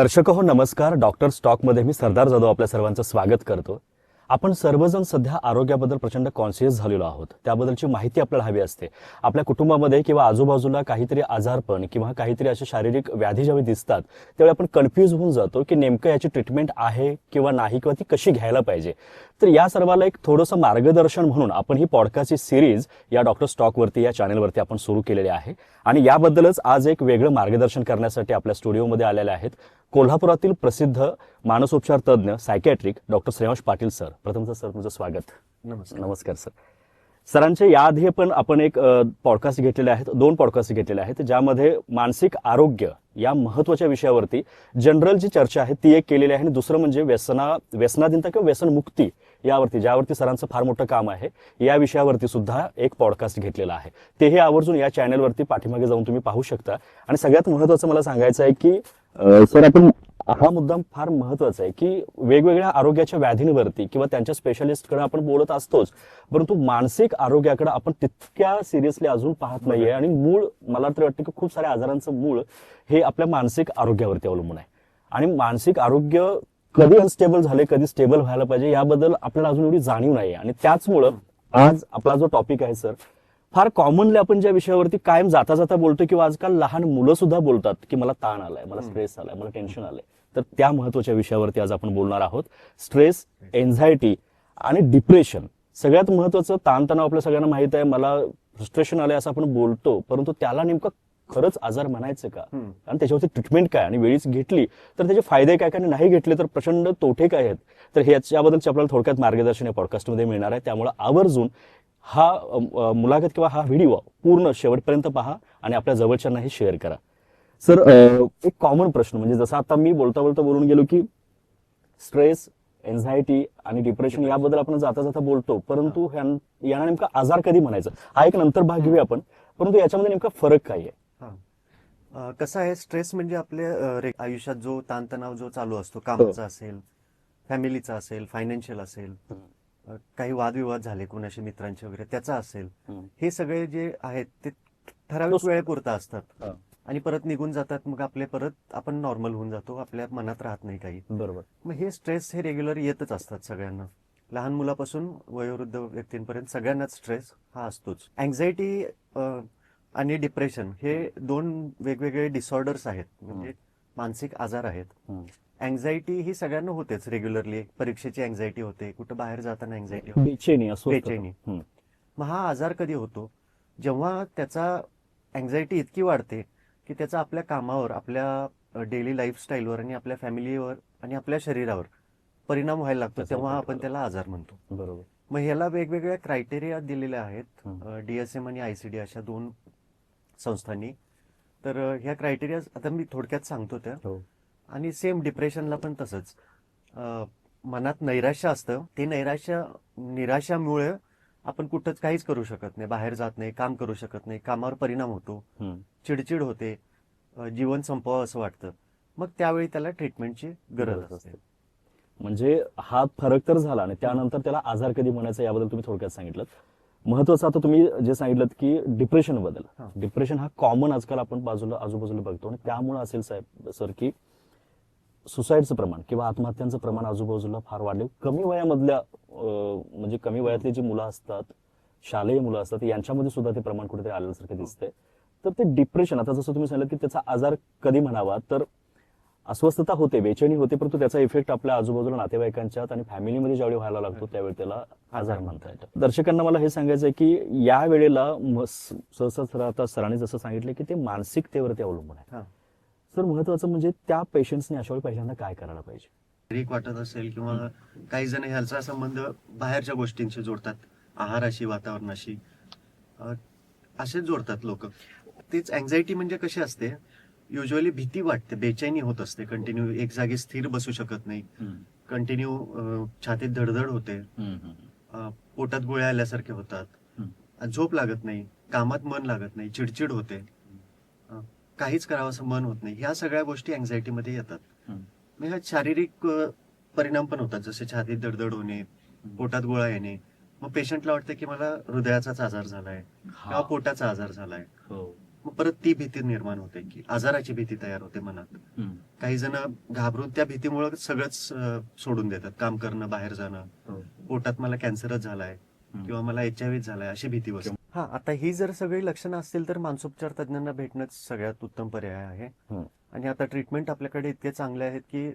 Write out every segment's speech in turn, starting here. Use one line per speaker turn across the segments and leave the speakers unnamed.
दर्शक हो नमस्कार. डॉक्टर स्टॉकमध्ये मी सरदार जाधव आपल्या सर्वांचं स्वागत करतो आपण सर्वजण सध्या आरोग्याबद्दल प्रचंड कॉन्शियस झालेलो आहोत. त्याबद्दलची माहिती आपल्याला हवी असते. आपल्या कुटुंबामध्ये किंवा आजूबाजूला काहीतरी आजारपण किंवा काहीतरी असे शारीरिक व्याधी ज्यावेळी दिसतात त्यावेळी आपण कन्फ्यूज होऊन जातो की नेमकं याची ट्रीटमेंट आहे किंवा नाही किंवा ती कशी घ्यायला पाहिजे. तर या सर्वाला एक थोडंसं मार्गदर्शन म्हणून आपण ही पॉडकास्टची सिरीज या डॉक्टर स्टॉकवरती या चॅनलवरती आपण सुरू केलेली आहे. आणि याबद्दलच आज एक वेगळं मार्गदर्शन करण्यासाठी आपल्या स्टुडिओमध्ये आलेले आहेत कोल्हापुरातील प्रसिद्ध मानसोपचार तज्ज्ञ psychiatric doctor Shreyansh Patil sir. प्रथमचं sir तुमचं स्वागत.
नमस्कार.
नमस्कार सर. सरांच्या याआधी पण आपण एक पॉडकास्ट घेतलेले आहेत दोन पॉडकास्ट घेतलेले आहेत ज्यामध्ये मानसिक आरोग्य या महत्त्वाच्या विषयावरती जनरल जी चर्चा आहे ती एक केलेली आहे आणि दुसरं म्हणजे व्यसना व्यसनाधीनता किंवा व्यसनमुक्ती यावरती ज्यावरती सरांचं फार मोठं काम आहे या विषयावरती सुद्धा एक पॉडकास्ट घेतलेला आहे. तेही आवर्जून या चॅनलवरती पाठीमागे जाऊन तुम्ही पाहू शकता. आणि सगळ्यात महत्वाचं मला सांगायचं आहे की सर आपण हा मुद्दा फार महत्त्वाचा आहे की वेगवेगळ्या आरोग्याच्या व्याधींवरती किंवा त्यांच्या स्पेशालिस्टकडे आपण बोलत असतोच परंतु मानसिक आरोग्याकडे आपण तितक्या सिरियसली अजून पाहत नाहीये. आणि मूळ मला तरी वाटतं की खूप साऱ्या आजारांचं मूळ हे आपल्या मानसिक आरोग्यावरती अवलंबून आहे. आणि मानसिक आरोग्य कधी अनस्टेबल झाले कधी स्टेबल व्हायला पाहिजे याबद्दल आपल्याला अजून एवढी जाणीव नाही आणि त्याचमुळं आज आपला जो टॉपिक आहे सर फार कॉमनली आपण ज्या विषयावरती कायम जाता जाता बोलतो किंवा आजकाल लहान मुलं सुद्धा बोलतात की मला ताण आलाय मला स्ट्रेस आलाय मला टेन्शन आलंय तर त्या महत्त्वाच्या विषयावरती आज आपण बोलणार आहोत. स्ट्रेस एन्झायटी आणि डिप्रेशन सगळ्यात महत्वाचं ताणतणाव आपल्या सगळ्यांना माहीत आहे. मला फ्रस्ट्रेशन आलंय असं आपण बोलतो परंतु त्याला नेमकं खरंच आजार म्हणायचं का. आणि त्याच्यावरती ट्रीटमेंट काय? आणि वेळीच घेतली तर त्याचे फायदे काय? काय नाही घेतले तर प्रचंड तोटे काय आहेत? तर ह्याच्याबद्दलचे आपल्याला थोडक्यात मार्गदर्शन या पॉडकास्टमध्ये मिळणार आहे. त्यामुळे आवर्जून हा मुलाखत किंवा हा व्हिडिओ पूर्ण शेवटपर्यंत पहा आणि आपल्या जवळच्यांनाही शेअर करा. सर एक कॉमन प्रश्न म्हणजे जसं आता मी बोलता बोलता बोलून गेलो की स्ट्रेस एन्झायटी आणि डिप्रेशन याबद्दल आपण जाता जाता बोलतो परंतु यांना नेमका आजार कधी म्हणायचं? हा एक नंतर भाग घेऊया आपण परंतु याच्यामध्ये नेमका फरक काय आहे?
कसं आहे स्ट्रेस म्हणजे आपल्या रे- आयुष्यात जो ताणतणाव जो चालू असतो कामाचा असेल फॅमिलीचा असेल फायनान्शियल असेल अं, काही वादविवाद झाले कोणाशी मित्रांचे वगैरे त्याचा असेल हे. सगळे जे आहेत ते ठराविक
तो-
वेळेपुरता असतात.
हा.
आणि परत निघून जातात मग आपले परत आपण नॉर्मल होऊन जातो आपल्या मनात राहत नाही काही.
बरोबर.
मग हे स्ट्रेस हे रेग्युलर येतच असतात सगळ्यांना. लहान मुलापासून वयोवृद्ध व्यक्तींपर्यंत सगळ्यांनाच स्ट्रेस हा असतोच. अँझायटी आणि डिप्रेशन हे दोन वेगवेगळे डिसऑर्डर्स आहेत. म्हणजे मानसिक आजार आहेत. अँझायटी ही सगळ्यांना होतेच रेग्युलरली परीक्षेची अँझायटी होते. कुठं बाहेर जाताना अँझायटी होते.
बेचैनी.
मग हा आजार कधी होतो? जेव्हा त्याचा अँझायटी इतकी वाढते की त्याचा आपल्या कामावर आपल्या डेली लाईफस्टाईलवर आणि आपल्या फॅमिलीवर आणि आपल्या शरीरावर परिणाम व्हायला लागतो तेव्हा आपण. त्याला आजार म्हणतो.
बरोबर.
मग ह्याला वेगवेगळ्या क्रायटेरिया दिलेल्या आहेत. डीएसएम आणि आयसीडी अशा दोन संस्थांनी. तर ह्या क्रायटेरिया आता मी थोडक्यात सांगतो त्या.
हो.
आणि सेम डिप्रेशनला पण तसंच. मनात नैराश्य असतं. ते नैराश्य निराशामुळे आपण कुठंच काहीच करू शकत नाही. बाहेर जात नाही काम करू शकत नाही. कामावर परिणाम होतो. चिडचिड होते. जीवन संपवावं असं वाटतं. मग त्यावेळी त्याला ट्रीटमेंटची गरज असते.
म्हणजे हा फरक तर झाला आणि त्यानंतर त्याला आजार कधी म्हणायचा याबद्दल तुम्ही थोडक्यात सांगितलं महत्वाचं आता तुम्ही जे सांगितलं की डिप्रेशनबद्दल.
हा.
डिप्रेशन हा कॉमन आजकाल आपण बाजूला आजूबाजूला बघतो आणि त्यामुळे असेल साहेब सर की सुसाईडचं प्रमाण किंवा आत्महत्यांचं प्रमाण आजूबाजूला फार वाढले. कमी वयामधल्या म्हणजे कमी वयातली जी मुलं असतात शालेय मुलं असतात यांच्यामध्ये सुद्धा ते प्रमाण कुठेतरी आल्यासारखं दिसतंय. तर ते डिप्रेशन आता जसं तुम्ही सांगितलं की त्याचा आजार कधी म्हणावा तर अस्वस्थता होते बेचैनी होते परंतु त्याचा इफेक्ट आपल्या आजूबाजूला नातेवाईकांच्यात आणि फॅमिलीमध्ये ज्यावेळी व्हायला लागतो त्यावेळी त्याला आजार म्हणता येतो दर्शकांना मला हे सांगायचं आहे की या वेळेला सहसा आता सरांनी जसं सांगितलं की ते मानसिकतेवरती अवलंबून आहे. सर महत्वाचं म्हणजे त्या पेशंट्सने अशा वेळी पहिल्यांदा काय करायला पाहिजे?
शारीरिक वाटत असेल किंवा काही जण ह्याचा संबंध बाहेरच्या गोष्टींशी जोडतात आहाराशी वातावरणाशी. असेच जोडतात लोक. तेच अँझायटी म्हणजे कशी असते? युजली भीती वाटते बेचैनी होत असते. कंटिन्यू एक जागी स्थिर बसू शकत नाही. कंटिन्यू छातीत धडधड होते. पोटात गोळ्या आल्यासारखे होतात. झोप लागत नाही. कामात मन लागत नाही. चिडचिड होते. काहीच करावं असं मन होत नाही. ह्या सगळ्या गोष्टी anxiety मध्ये येतात ह्या शारीरिक परिणाम पण होतात. जसे छातीत दडदड होणे पोटात गोळा येणे. मग पेशंटला वाटतं की मला हृदयाचाच आजार झालाय. किंवा पोटाचा आजार झालाय.
हो.
मग परत ती भीती निर्माण होते की आजाराची भीती तयार होते मनात. काही जण घाबरून त्या भीतीमुळे सगळंच सोडून देतात. काम करणं बाहेर जाणं.
हो.
पोटात मला कॅन्सरच झालाय किंवा मला एच आय झालाय अशी भीती बसते.
हा आता ही जर सगळी लक्षणं असतील तर मानसोपचार तज्ञांना भेटणंच सगळ्यात उत्तम पर्याय आहे.
हम्म.
आणि आता ट्रीटमेंट आपल्याकडे इतके चांगले आहेत की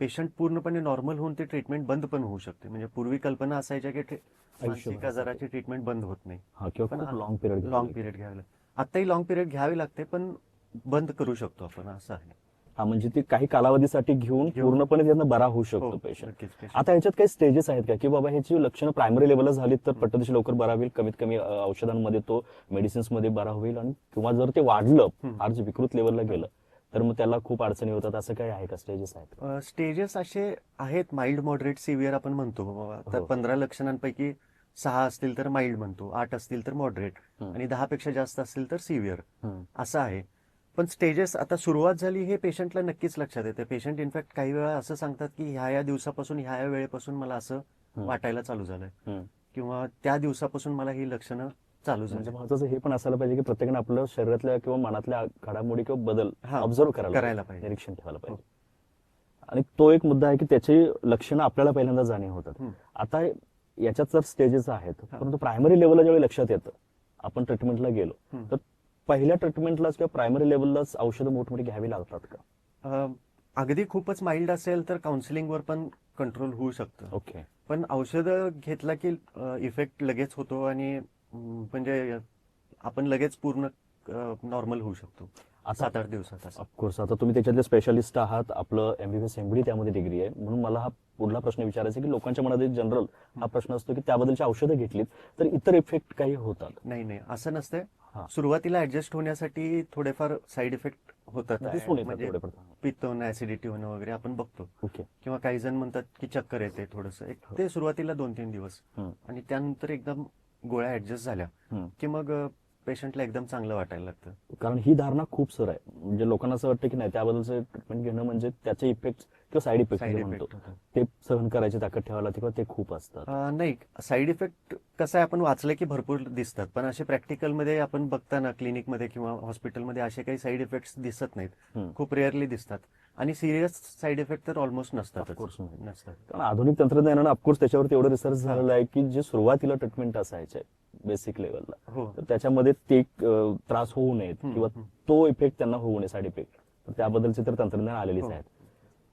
पेशंट पूर्णपणे नॉर्मल होऊन ती ट्रीटमेंट बंद पण होऊ शकते. म्हणजे पूर्वी कल्पना असायच्या की मानसिक आजाराची ट्रीटमेंट बंद होत नाही.
हा लॉंग पिरियड
घ्यावी लागते आताही लॉंग पिरियड घ्यावी लागते पण बंद करू शकतो आपण असं आहे
हा म्हणजे ती काही कालावधीसाठी घेऊन. पूर्णपणे त्यानं बरा होऊ शकतो
हो,
पेशंट
patient.
आता याच्यात काही स्टेजेस आहेत का की बाबा ह्याची लक्षणं प्रायमरी लेवलला झाली तर पटदिशी लवकर बरा होईल कमीत कमी औषधांमध्ये तो मेडिसिन्समध्ये बरा होईल आणि किंवा जर ते वाढलं. फार विकृत लेवलला गेलं तर मग त्याला खूप अडचणी होतात असं काही आहे का स्टेजेस आहेत
स्टेजेस असे आहेत माइल्ड मॉडरेट सिव्हिअर आपण म्हणतो बाबा तर
हो.
पंधरा लक्षणांपैकी सहा असतील तर माइल्ड म्हणतो आठ असतील तर मॉडरेट. आणि दहा पेक्षा जास्त असतील तर सिव्हिअर. असं आहे पण स्टेजेस आता सुरुवात झाली हे पेशंटला नक्कीच लक्षात येते पेशंट इनफॅक्ट काही वेळा असं सांगतात की ह्या या दिवसापासून ह्या या वेळेपासून मला असं. वाटायला चालू झालंय. किंवा त्या दिवसापासून मला ही लक्षणं चालू
म्हणजे
झाली
महत्वाचं हे पण असायला पाहिजे की प्रत्येकाने आपल्या शरीरातल्या किंवा मनातल्या घडामोडी किंवा बदल
हा,
ऑब्झर्व करायला
करायला पाहिजे.
निरीक्षण ठेवायला पाहिजे आणि तो एक मुद्दा आहे की त्याची लक्षणं आपल्याला पहिल्यांदा जाणीव होतात. आता याच्यात जर स्टेजेस आहेत. परंतु प्रायमरी लेवलला ज्यावेळी लक्षात येतं आपण ट्रीटमेंटला गेलो. तर पहिल्या ट्रीटमेंटलाच किंवा प्रायमरी लेवललाच औषधं मोठमोठी घ्यावी लागतात का?
अगदी खूपच माइल्ड असेल तर काउन्सिलिंगवर पण कंट्रोल होऊ शकतं.
ओके
पण औषधं घेतला की इफेक्ट लगेच होतो आणि म्हणजे आपण लगेच पूर्ण नॉर्मल होऊ शकतो. सात आठ दिवसात
ऑफकोर्स आता तुम्ही त्याच्यातले स्पेशालिस्ट आहात आपलं एमबीबीएस एमडी त्यामध्ये डिग्री आहे. म्हणून मला हा पुढला प्रश्न विचारायचा की लोकांच्या मनात जनरल हा प्रश्न असतो की त्याबद्दलची औषधं घेतलीत तर इतर इफेक्ट काही होतात?
नाही नाही. असं नसतंय.
हा.
सुरुवातीला ऍडजस्ट होण्यासाठी थोडेफार साईड इफेक्ट होतात. म्हणजे. पित्त होणं ऍसिडिटी होणं वगैरे आपण बघतो. किंवा काही जण म्हणतात की चक्कर येते थोडस. एक ते सुरुवातीला दोन तीन दिवस. आणि त्यानंतर एकदम गोळ्या ऍडजस्ट झाल्या. की मग पेशंटला एकदम चांगलं वाटायला लागतं.
कारण ही धारणा खूप सर आहे. म्हणजे लोकांना असं वाटतं की नाही त्याबद्दलचं ट्रीटमेंट घेणं म्हणजे त्याचे इफेक्ट किंवा साईड इफेक्ट म्हणतो
इफेक्ट
ते सहन करायची ताकद ठेवायला लागते किंवा ते खूप असतात.
अं, नाही साईड इफेक्ट कसं आहे आपण वाचलं की भरपूर दिसतात. पण असे प्रॅक्टिकलमध्ये आपण बघताना क्लिनिकमध्ये किंवा हॉस्पिटलमध्ये असे काही साईड इफेक्ट्स दिसत नाहीत.
हम्म.
खूप रेअरली दिसतात. आणि सिरियस साईड इफेक्ट तर ऑलमोस्ट
Of
नसतातच
course नाही.
नसतात.
कारण आधुनिक तंत्रज्ञानानं ऑफकोर्स त्याच्यावरती एवढं रिसर्च झालेलं आहे की जे सुरुवातीला ट्रीटमेंट असायचे बेसिक लेवलला
हो
तर त्याच्यामध्ये ते त्रास होऊ नयेत किंवा. तो इफेक्ट त्यांना होऊ नये साईड इफेक्ट तर त्याबद्दलचे तर तंत्रज्ञान आलेलीच
हो.
आहेत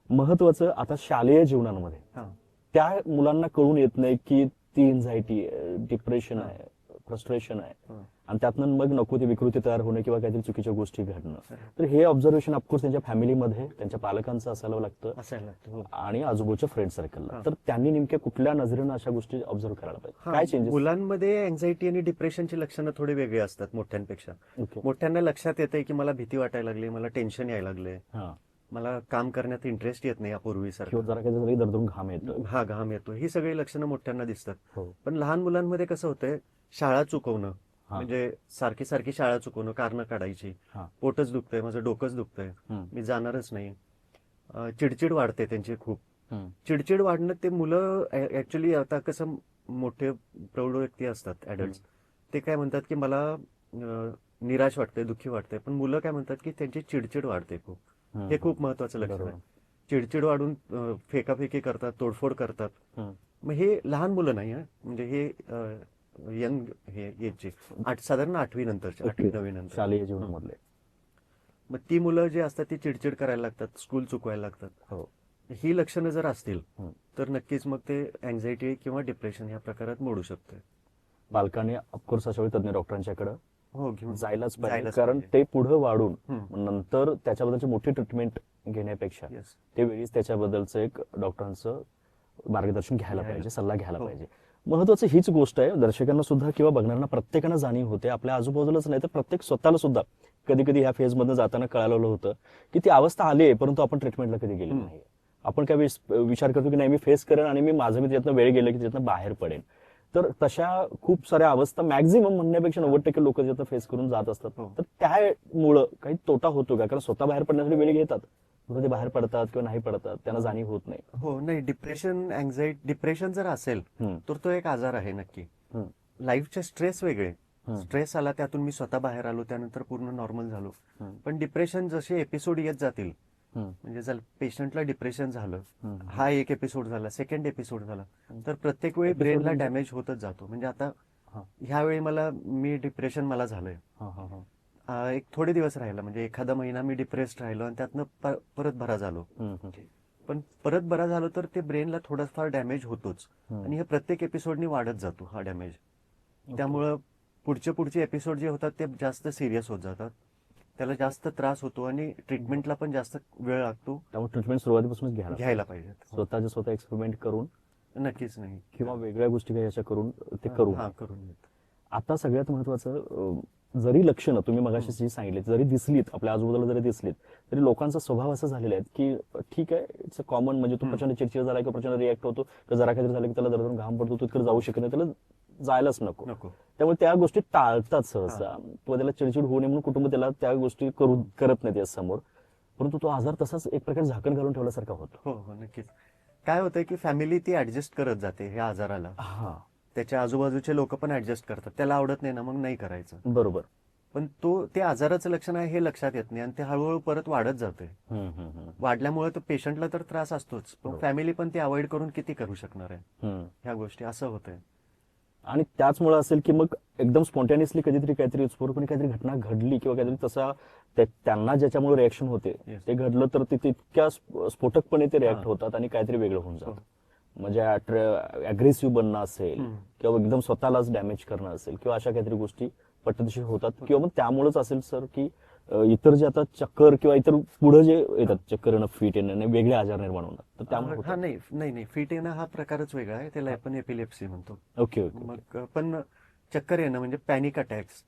महत्वाचं आता शालेय जीवनामध्ये त्या मुलांना कळून येत नाही की ती एन्झायटी डिप्रेशन. आहे फ्रस्ट्रेशन आहे. आणि त्यातनं मग नको ती विकृती तयार होणे किंवा काहीतरी चुकीच्या गोष्टी घडणं. तर हे ऑब्झर्वेशन ऑफकोर्स त्यांच्या फॅमिलीमध्ये त्यांच्या पालकांचं असायला लागतं
हो.
आणि आजूबाजूच्या फ्रेंड सर्कलला. तर त्यांनी नेमक्या कुठल्या नजरेनं अशा गोष्टी ऑब्झर्व करायला पाहिजे? काय चेंजेस
मुलांमध्ये अँझायटी आणि डिप्रेशनची लक्षणं थोडी वेगळी असतात मोठ्यांपेक्षा. मोठ्यांना लक्षात येते की मला भीती वाटायला लागली मला टेन्शन यायला लागले
हा.
मला काम करण्यात इंटरेस्ट येत नाही यापूर्वीसारखं.
जरा काही दरदरून घाम येतो
हा घाम येतो ही सगळी लक्षणं मोठ्यांना दिसतात.
हो.
पण लहान मुलांमध्ये कसं होतंय शाळा चुकवणं. म्हणजे सारखी सारखी शाळा चुकवणं कारणं काढायची. पोटच दुखतंय माझं डोकंच दुखतंय. मी जाणारच नाही चिडचिड वाढते त्यांची खूप. चिडचिड वाढणं ते मुलं ऍक्च्युली आता कसं मोठे प्रौढ व्यक्ती असतात ऍडल्ट ते काय म्हणतात की मला निराश वाटतंय दुःखी वाटतंय पण मुलं काय म्हणतात की त्यांची चिडचिड वाढते खूप. हे खूप महत्वाचं लक्षण. आहे चिडचिड वाढून फेकाफेकी करतात तोडफोड करतात. मग हे लहान मुलं नाही. म्हणजे हे यंग हे आठ साधारण आठवी नंतरचे आठवी. नववी नंतर
शालेय जीवनामधले
मग ती मुलं जे असतात ती चिडचिड करायला लागतात स्कूल चुकवायला लागतात
हो
ही लक्षणं जर असतील. तर नक्कीच मग ते अँझायटी किंवा डिप्रेशन या प्रकारात मोडू शकते
पालकांनी ऑफकोर्स अशा वेळी तज्ञ डॉक्टरांच्याकडे
हो घेऊन
जायलाच पाहिजे कारण. ते पुढे वाढून. नंतर त्याच्याबद्दलची मोठी ट्रीटमेंट घेण्यापेक्षा. ते वेळीच त्याच्याबद्दलचं एक डॉक्टरांचं मार्गदर्शन घ्यायला
घ्यायला.
पाहिजे सल्ला घ्यायला
हो.
पाहिजे महत्वाचं हीच गोष्ट आहे. दर्शकांना सुद्धा किंवा बघणाऱ्यांना प्रत्येकानं जाणीव होते. आपल्या आजूबाजूलाच नाही तर प्रत्येक स्वतःला सुद्धा. कधी कधी ह्या फेज मधनं जाताना कळालेलं होतं की ती अवस्था आली आहे परंतु आपण ट्रीटमेंटला कधी गेली. नाही आपण काय विचार करतो की नाही मी फेस करेन आणि मी माझं मी त्यातनं वेळ गेलं की त्यातनं बाहेर पडेन. तर तशा खूप साऱ्या अवस्था मॅक्झिमम म्हणण्यापेक्षा नव्वद टक्के लोक त्यातनं फेस करून जात असतात.
हो.
तर त्यामुळं काही तोटा होतो का? कारण स्वतः बाहेर पडण्यासाठी वेळ घेतात. ते बाहेर पडतात किंवा नाही पडतात त्यांना जाणीव होत नाही
हो नाही डिप्रेशन अँझायटी डिप्रेशन जर असेल. तर तो एक आजार आहे नक्की. लाईफचे स्ट्रेस वेगळे. स्ट्रेस आला त्यातून मी स्वतः बाहेर आलो त्यानंतर पूर्ण नॉर्मल झालो. पण डिप्रेशन जसे एपिसोड येत जातील. म्हणजे जर पेशंटला डिप्रेशन झालं. हा एक एपिसोड झाला सेकंड एपिसोड झाला तर प्रत्येक वेळी ब्रेनला
म्हणजे?
डॅमेज होतच जातो म्हणजे आता. ह्यावेळी मला मी डिप्रेशन मला झालंय एक थोडे दिवस राहिला. म्हणजे एखादा महिना मी डिप्रेस्ड राहिलो आणि त्यातनं परत बरा झालो. पण परत बरा झालो तर ते ब्रेनला थोडाफार डॅमेज होतोच. आणि हे प्रत्येक एपिसोडनी वाढत जातो हा डॅमेज त्यामुळं पुढचे पुढचे एपिसोड जे होतात ते जास्त सिरियस होत जातात. त्याला जास्त त्रास होतो आणि ट्रीटमेंटला पण जास्त वेळ लागतो.
त्यामुळे ट्रीटमेंट सुरुवातीपासूनच घ्यायला
घ्यायला पाहिजे.
स्वतःच्या स्वतः एक्सपेरिमेंट करून
नक्कीच नाही.
किंवा वेगळ्या गोष्टी काही अशा करून ते करू
हा करून घेत.
आता सगळ्यात महत्वाचं जरी लक्षणं तुम्ही मगाशी जी सांगितली जरी दिसलीत आपल्या आजूबाजूला जरी दिसलीत तरी लोकांचा स्वभाव असा झालेला आहे की ठीक आहे इट्स अ कॉमन म्हणजे तो. प्रचंड चिडचिड झाला किंवा प्रचंड रिॲक्ट होतो तर जरा काहीतरी झालं की त्याला दरदरून घाम पडतो तो तिकडे जाऊ शकत नाही त्याला जायलाच नको. त्यामुळे त्या गोष्टी टाळतात सहसा. किंवा त्याला चिडचिड होऊ नये म्हणून कुटुंब त्याला त्या गोष्टी करू करत नाही समोर. परंतु तो आजार तसाच एक प्रकारे झाकण घालून ठेवल्यासारखा होतो.
हो हो नक्कीच. काय होतंय की फॅमिली ती ऍडजस्ट करत जाते ह्या आजाराला.
हा.
त्याच्या आजूबाजूचे लोक पण ऍडजस्ट करतात त्याला आवडत नाही ना मग नाही करायचं
बरोबर
पण तो ते आजाराचं लक्षण आहे हे लक्षात येत नाही आणि ते हळूहळू परत वाढत जाते. वाढल्यामुळे तो पेशंटला तर त्रास असतोच पण. फॅमिली पण ते अवॉइड करून किती करू शकणार आहे. ह्या गोष्टी असं होतंय
आणि त्याचमुळे असेल की मग एकदम स्पॉन्टेनियसली कधीतरी काहीतरी उत्स्फूर्तपणे काहीतरी घटना घडली किंवा काहीतरी तसा त्या- त्यांना ज्याच्यामुळे रिॲक्शन होते. ते घडलं तर ते तितक्या स्फ- स्फोटकपणे ते रिॲक्ट
हा.
होतात आणि काहीतरी वेगळं होऊन
हो.
जातं म्हणजे अग्रेसिव्ह बनणं असेल. किंवा एकदम स्वतःलाच डॅमेज करणं असेल किंवा अशा काहीतरी गोष्टी पटदिशी होतात किंवा मग त्यामुळेच असेल सर की इतर जे आता चक्कर किंवा इतर पुढे जे येतात चक्कर येणं फिट येणं वेगळे आजार निर्माण होणार तर त्यामुळे
हा. नाही नाही नाही फिट येणं हा प्रकारच वेगळा आहे त्याला आपण एपिलेप्सी म्हणतो
ओके ओके
मग पण चक्कर येणं म्हणजे पॅनिक अटॅक्स.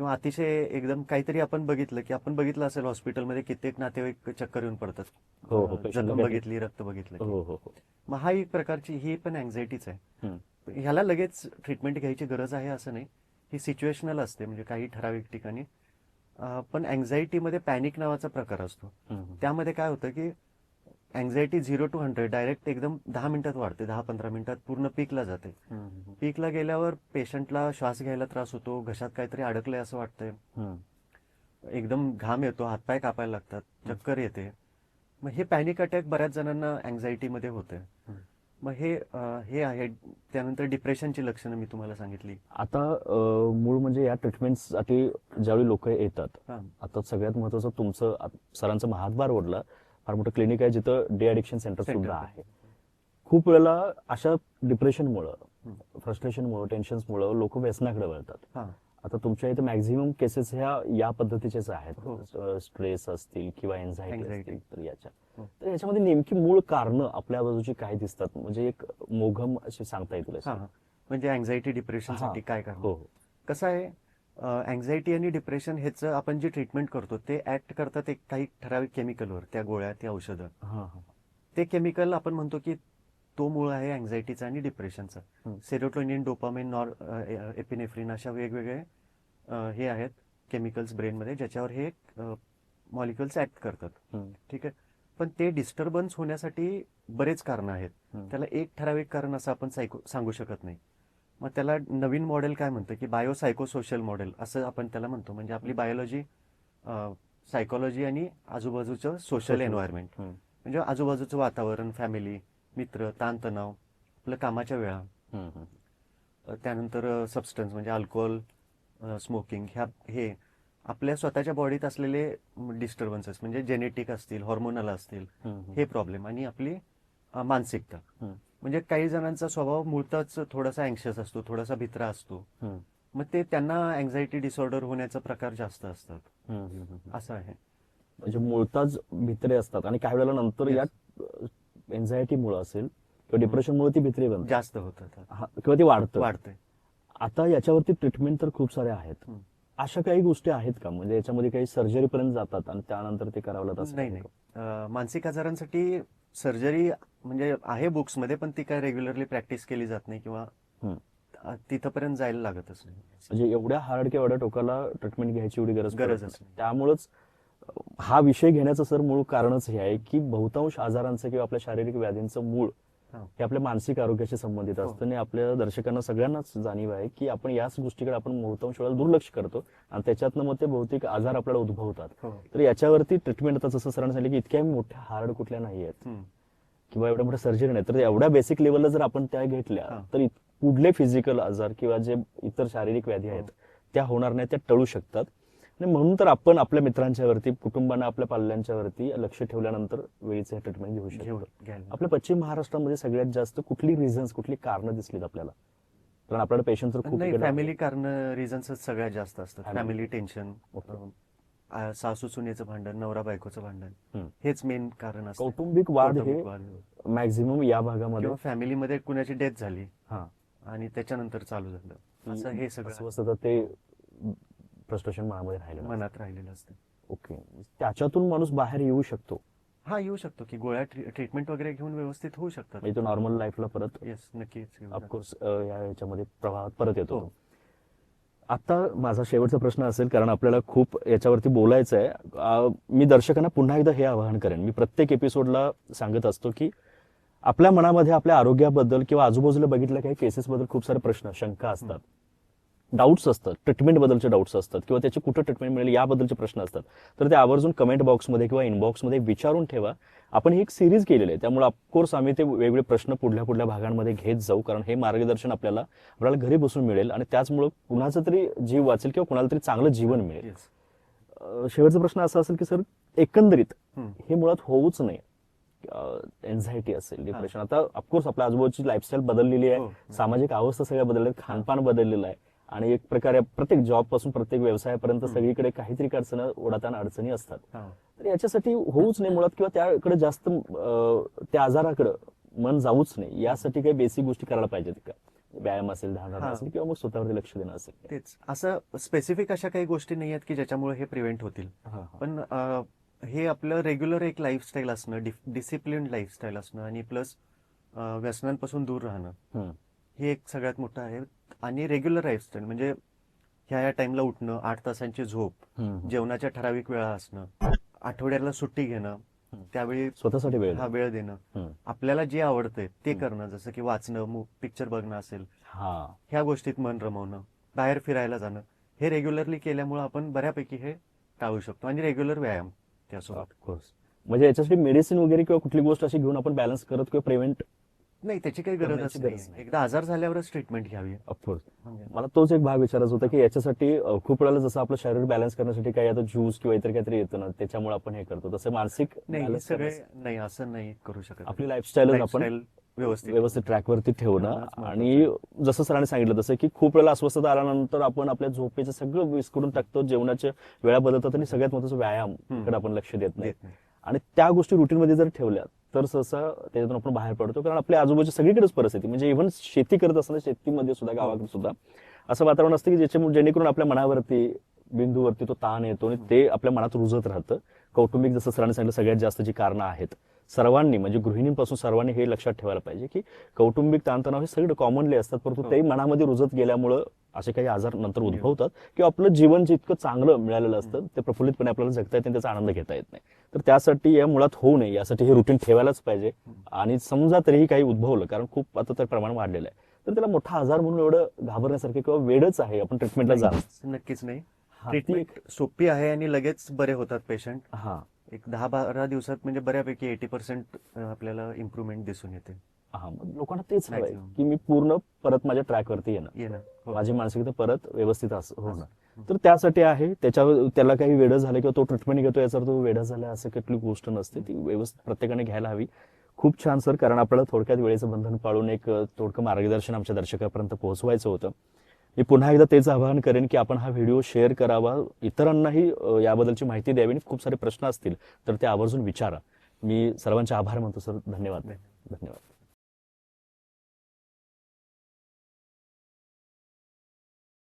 किंवा अतिशय एकदम काहीतरी आपण बघितलं की आपण बघितलं असेल हॉस्पिटलमध्ये कित्येक नातेवाईक चक्कर येऊन पडतात.
हो, हो,
जखम
ला
बघितली रक्त बघितलं
हो हो हो.
मग हा एक प्रकारची ही पण अँझायटीच आहे. ह्याला लगेच ट्रीटमेंट घ्यायची गरज आहे असं नाही. ही सिच्युएशनल असते म्हणजे काही ठराविक ठिकाणी. पण अँझायटीमध्ये पॅनिक नावाचा प्रकार असतो. त्यामध्ये काय होतं की anxiety zero to hundred direct एकदम दहा मिनिटात वाढते दहा पंधरा मिनिटात पूर्ण पीकला जाते. पीकला गेल्यावर पेशंटला श्वास घ्यायला त्रास होतो घशात काहीतरी अडकलंय असं वाटतंय. एकदम घाम येतो हातपाय कापायला लागतात चक्कर येते मग हे पॅनिक अटॅक बऱ्याच जणांना अँझायटीमध्ये होते. मग हे हे आहे त्यानंतर डिप्रेशनची लक्षणं मी तुम्हाला सांगितली
आता मूळ म्हणजे या ट्रीटमेंटसाठी ज्यावेळी लोक येतात. आता सगळ्यात महत्वाचं तुमचं सरांचं महाद्वार ओढला फार मोठं क्लिनिक आहे जिथं डे ॲडिक्शन सेंटर. सुद्धा आहे खूप वेळेला अशा डिप्रेशनमुळं. फ्रस्ट्रेशनमुळं टेन्शन्समुळं लोक व्यसनाकडे वळतात
हा
आता तुमच्या इथे मॅक्झिमम केसेस ह्या या पद्धतीचेच
हो.
आहेत स्ट्रेस असतील किंवा एन्झायटी. असतील तर याच्या
हो.
तर याच्यामध्ये नेमकी मूळ कारण आपल्या बाजूची काय दिसतात म्हणजे एक मोघम अशी सांगता येतील?
हा हा. म्हणजे अँझायटी डिप्रेशनसाठी
हा.
काय करणं
हो हो
कसं आहे अँझायटी आणि डिप्रेशन ह्याचं आपण जे ट्रीटमेंट करतो ते ऍक्ट करतात एक काही ठराविक केमिकलवर त्या गोळ्या त्या औषधं.
हा हा.
ते केमिकल आपण म्हणतो की तो मूळ आहे अँझायटीचा आणि डिप्रेशनचा. सेरोटोनिन डोपामिन नॉर एपिनेफ्रिन अशा वेगवेगळे हे आहेत केमिकल्स ब्रेनमध्ये ज्याच्यावर हे मॉलिक्युल्स ऍक्ट करतात. ठीक आहे? पण ते डिस्टर्बन्स होण्यासाठी बरेच कारणं आहेत. त्याला एक ठराविक कारण असं आपण सांगू शकत नाही. मग त्याला नवीन मॉडेल काय म्हणतं की बायो सायकोसोशल मॉडेल असं आपण त्याला म्हणतो म्हणजे आपली बायोलॉजी सायकोलॉजी आणि आजूबाजूचं सोशल. एन्व्हायरमेंट. म्हणजे आजूबाजूचं वातावरण फॅमिली मित्र ताणतणाव आपलं कामाच्या वेळा त्यानंतर सबस्टन्स म्हणजे अल्कोहोल स्मोकिंग ह्या हे आपल्या स्वतःच्या बॉडीत असलेले डिस्टर्बन्सेस म्हणजे जेनेटिक असतील हॉर्मोनल असतील. हे प्रॉब्लेम आणि आपली मानसिकता. म्हणजे काही जणांचा स्वभाव मूळतच थोडासा अँक्शियस असतो थोडासा भित्रा असतो. मग ते त्यांना अँझायटी डिसऑर्डर होण्याचा प्रकार जास्त असतात. असं आहे.
म्हणजे मुळताच भित्रे असतात. आणि काही वेळेला नंतर या एन्झायटी मुळे असेल किंवा डिप्रेशन मुळे ती भित्री बनते
जास्त होतात.
हा, किंवा ती वाढतं.
वाढतंय
आता याच्यावरती ट्रीटमेंट तर खूप सारे आहेत. अशा काही गोष्टी आहेत का? म्हणजे याच्यामध्ये काही सर्जरी पर्यंत जातात आणि त्यानंतर ते करावं लागतं असं
नाही नाही. मानसिक आजारांसाठी सर्जरी म्हणजे आहे बुक्समध्ये पण ती काय रेग्युलरली प्रॅक्टिस केली जात नाही किंवा तिथपर्यंत जायला लागतच नाही
म्हणजे एवढ्या हार्ड किंवा एवढ्या टोकाला ट्रीटमेंट घ्यायची एवढी गरज. नाही. त्यामुळंच हा विषय घेण्याचं सर मूळ कारणच हे आहे की बहुतांश आजारांचं किंवा आपल्या शारीरिक व्याधींचं मूळ
हा.
आपल्या मानसिक आरोग्याशी संबंधित
हो.
असतं आणि आपल्या दर्शकांना सगळ्यांनाच जाणीव आहे की आपण याच गोष्टीकडे आपण बहुतांश वेळा दुर्लक्ष करतो आणि त्याच्यातनं मग ते भौतिक आजार आपल्याला उद्भवतात
हो
तर याच्यावरती ट्रीटमेंट आता जसं सरांनी सांगितलं की इतक्या मोठ्या हार्ड कुठल्या नाही आहेत. किंवा एवढ्या मोठ्या सर्जरी नाही तर एवढ्या बेसिक लेवलला जर आपण त्या घेतल्या. तर पुढले फिजिकल आजार किंवा जे इतर शारीरिक व्याधी. आहेत त्या होणार नाही त्या टळू शकतात. आणि म्हणून तर आपण आपल्या मित्रांच्या वरती कुटुंबांना आपल्या पाल्यांच्या वरती लक्ष ठेवल्यानंतर वेळीचे ट्रीटमेंट घेऊ शकतो. आपल्या पश्चिम महाराष्ट्रामध्ये सगळ्यात जास्त कुठली रिझन्स कुठली कारणं दिसलीत आपल्याला? कारण आपल्याला पेशंट तर खूप
फॅमिली कारण रिझन्सच सगळ्यात जास्त असतात. फॅमिली टेन्शन सासू सुनेचं भांडण नवरा बायकोचं भांडण. हेच मेन कारण असतं
कौटुंबिक वाद हे. मॅक्झिमम या भागामध्ये
फॅमिलीमध्ये कुणाची डेथ झाली
हा
आणि त्याच्यानंतर चालू झालं असं हे सगळं
ते फ्रस्ट्रेशन मनामध्ये राहिलं.
मनात राहिलेलं असतं
ओके त्याच्यातून माणूस बाहेर येऊ शकतो
हा येऊ शकतो की गोळ्या ट्रीटमेंट वगैरे घेऊन व्यवस्थित होऊ शकतात
म्हणजे नॉर्मल लाईफला परत
येस नक्कीच.
ऑफकोर्स या याच्यामध्ये प्रवाहात परत येतो
हो.
आता माझा शेवटचा प्रश्न असेल कारण आपल्याला खूप याच्यावरती बोलायचं आहे मी दर्शकांना पुन्हा एकदा हे आवाहन करेन. मी प्रत्येक एपिसोडला सांगत असतो की आपल्या मनामध्ये आपल्या आरोग्याबद्दल किंवा आजूबाजूला बघितल्या काही केसेसबद्दल खूप सारे प्रश्न शंका असतात. डाऊट्स असतात ट्रीटमेंट बद्दलचे डाऊट्स असतात किंवा त्याची कुठं ट्रीटमेंट मिळेल याबद्दलचे प्रश्न असतात. तर ते आवर्जून कमेंट बॉक्समध्ये किंवा इनबॉक्समध्ये विचारून ठेवा. आपण ही एक सिरीज केलेली आहे. त्यामुळे ऑफकोर्स आम्ही ते वेगवेगळे प्रश्न पुढल्या पुढल्या भागांमध्ये घेत जाऊ कारण हे मार्गदर्शन आपल्याला आपल्याला घरी बसून मिळेल आणि त्याचमुळं कुणाचा तरी जीव वाचेल किंवा कुणाला तरी चांगलं जीवन मिळेल. शेवटचा प्रश्न असा असेल की सर एकंदरीत. हे. मुळात होऊच नाही. एन्झायटी असेल डिप्रेशन आता ऑफकोर्स आपल्या आजूबाजूची लाईफस्टाईल बदललेली आहे.
हो.
सामाजिक अवस्था सगळ्या बदलल्या आहेत. खानपान बदललेलं आहे. आणि एक प्रकारे प्रत्येक जॉबपासून प्रत्येक व्यवसायापर्यंत. सगळीकडे काहीतरी अडचण ओढाताना अडचणी असतात. तर याच्यासाठी होऊच नाही मुळात किंवा त्याकडे जास्त त्या आजाराकडे मन जाऊच नाही यासाठी काही बेसिक गोष्टी करायला पाहिजेत का व्यायाम असेल
हा.
असेल किंवा मग स्वतःवरती लक्ष देणं असेल
तेच असं स्पेसिफिक अशा काही गोष्टी नाही आहेत की ज्याच्यामुळे हे प्रिव्हेंट होतील. पण हे आपलं रेग्युलर एक लाईफस्टाईल असणं डिसिप्लिन लाईफस्टाईल असणं आणि प्लस व्यसनांपासून दूर राहणं. हे एक सगळ्यात मोठं आहे आणि रेग्युलर लाईफस्टाईल म्हणजे ह्या या टाइमला उठणं आठ तासांची झोप. जेवणाच्या ठराविक वेळा असणं आठवड्याला सुट्टी घेणं. त्यावेळी
स्वतःसाठी वेळ
हा वेळ देणं. आपल्याला जे आवडतंय ते. करणं जसं की वाचणं पिक्चर बघणं असेल
हा
ह्या गोष्टीत मन रमवणं बाहेर फिरायला जाणं हे रेग्युलरली केल्यामुळे आपण बऱ्यापैकी हे टाळू शकतो आणि रेग्युलर व्यायाम त्यासोबत
म्हणजे याच्यासाठी मेडिसिन वगैरे किंवा कुठली गोष्ट अशी घेऊन आपण बॅलन्स करत किंवा प्रिव्हेंट
नाही त्याची काही गरजच
गरज
नाही.
नाही.
एकदा आजार झाल्यावरच ट्रीटमेंट घ्यावी.
ऑफकोर्स
म्हणजे
मला तोच एक भाग विचारायचा होता की याच्यासाठी अं, खूप वेळेला जसं आपलं शरीर बॅलन्स करण्यासाठी काही आता ज्यूस किंवा इतर काहीतरी येतं ना त्याच्यामुळे आपण हे करतो. तसं मानसिक
नाही हे
balance
सगळे
करण्यासाठी
नाही असं नाही करू शकत
आपली लाईफस्टाईल आपण
Lifestyle व्यवस्थित
व्यवस्थित ट्रॅकवरती ठेवणं
ठेवणंच महत्त्वाचं
आणि जसं सरांनी सांगितलं तसं की खूप वेळेला अस्वस्थता आल्यानंतर आपण आपल्या झोपेचं सगळं विस्करून टाकतो जेवणाच्या वेळा बदलतात आणि सगळ्यात महत्वाचं व्यायाम
हम्म.
कडे आपण लक्ष देत नाही.
देत नाही.
आणि त्या गोष्टी रुटीनमध्ये जर ठेवल्या तर सहसा त्याच्यातून आपण बाहेर पडतो. कारण आपल्या आजूबाजूची सगळीकडेच परिस्थिती म्हणजे इव्हन शेती करत असताना शेतीमध्ये सुद्धा गावाकडे सुद्धा असं वातावरण असतं की ज्याच्यामुळे जेणेकरून आपल्या मनावरती बिंदूवरती तो ताण येतो आणि ते आपल्या मनात रुजत राहतं. कौटुंबिक जसं सरांनी सांगितलं सगळ्यात जास्त जी कारणं आहेत. सर्वांनी म्हणजे गृहिणींपासून सर्वांनी हे लक्षात ठेवायला पाहिजे की कौटुंबिक ताणतणाव हे सगळे कॉमनली असतात परंतु
हो.
ते मनामध्ये रुजत गेल्यामुळं असे काही आजार नंतर उद्भवतात किंवा आपलं जीवन जितकं चांगलं मिळालेलं असतं ते प्रफुल्लितपणे आपल्याला जगता येते आणि त्याचा आनंद घेता येत नाही. तर त्यासाठी या मुळात होऊ नये यासाठी हे रुटीन ठेवायलाच पाहिजे. आणि समजा तरीही काही उद्भवलं कारण खूप आता तर प्रमाण वाढलेलं आहे. तर त्याला मोठा आजार म्हणून एवढं घाबरण्यासारखं किंवा वेळच आहे आपण ट्रीटमेंटला जा
नाही, नक्कीच नाही. ट्रीटमेंट सोपी आहे आणि लगेच बरे होतात पेशंट
हा.
एक दहा बारा दिवसात म्हणजे बऱ्यापैकी एटी पर्सेंट आपल्याला इम्प्रुव्हमेंट दिसून येते.
हा मग लोकांना तेच हवंय
Maximum.
की मी पूर्ण परत माझ्या ट्रॅकवरती येणं
येणं हो.
माझी मानसिकता परत व्यवस्थित अस- होणं. तर त्यासाठी आहे त्याच्या त्याला काही वेळ झालं किंवा तो ट्रीटमेंट घेतो याचा तो वेळ झाला असं कुठली गोष्ट नसते. ती व्यवस्थित प्रत्येकाने घ्यायला हवी. खूप छान सर कारण आपल्याला थोडक्यात वेळेचं बंधन पाळून एक अ, थोडकं मार्गदर्शन आमच्या दर्शकापर्यंत पोहोचवायचं होतं. मी पुन्हा एकदा तेच आवाहन करेन की आपण हा व्हिडिओ शेअर करावा. इतरांनाही अ, याबद्दलची माहिती द्यावी आणि खूप सारे प्रश्न असतील तर ते आवर्जून विचारा. मी सर्वांचे आभार मानतो सर. धन्यवाद. धन्यवाद.